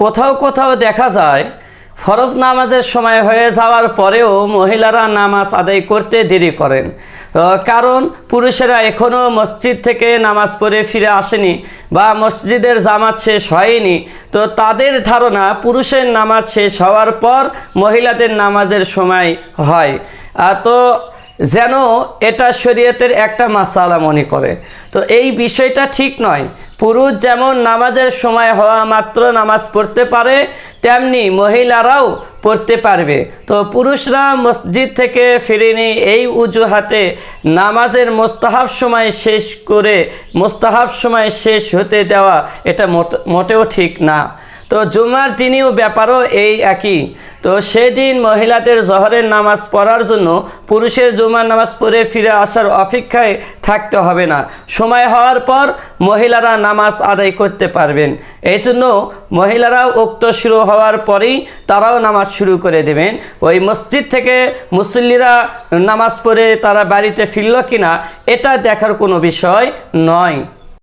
কোথাও কোথাও দেখা যায়, ফরজ নামাজের সময় হয়ে যাওয়ার পরেও মহিলারা নামাজ আদায় করতে দেরি করেন। কারণ পুরুষেরা এখনও মসজিদ থেকে নামাজ পড়ে ফিরে আসেনি বা মসজিদের জামাত শেষ হয়নি। তো তাদের ধারণা পুরুষের নামাজ শেষ হওয়ার পর মহিলাদের নামাজের সময় হয়। তো যেন এটা শরীয়তের একটা মাসালা মনে করে। তো এই বিষয়টা ঠিক নয়। পুরুষ যেমন নামাজের সময় হওয়া মাত্র নামাজ পড়তে পারে, তেমনি মহিলারাও পড়তে পারবে। তো পুরুষরা মসজিদ থেকে ফিরেনি এই অজুহাতে নামাজের মোস্তাহাব সময় শেষ করে, মোস্তাহাব সময় শেষ হতে দেওয়া এটা মোট- মোটেও ঠিক না। তো জুমার দিনেও ব্যাপারও এই একই। তো সেদিন মহিলাদের জহরের নামাজ পড়ার জন্য পুরুষের জুমার নামাজ পড়ে ফিরে আসার অপেক্ষায় থাকতে হবে না। সময় হওয়ার পর মহিলারা নামাজ আদায় করতে পারবেন। এই জন্য মহিলারাও উক্ত শুরু হওয়ার পরেই তারাও নামাজ শুরু করে দেবেন। ওই মসজিদ থেকে মুসল্লিরা নামাজ পড়ে তারা বাড়িতে ফিরল কিনা, এটা দেখার কোনো বিষয় নয়।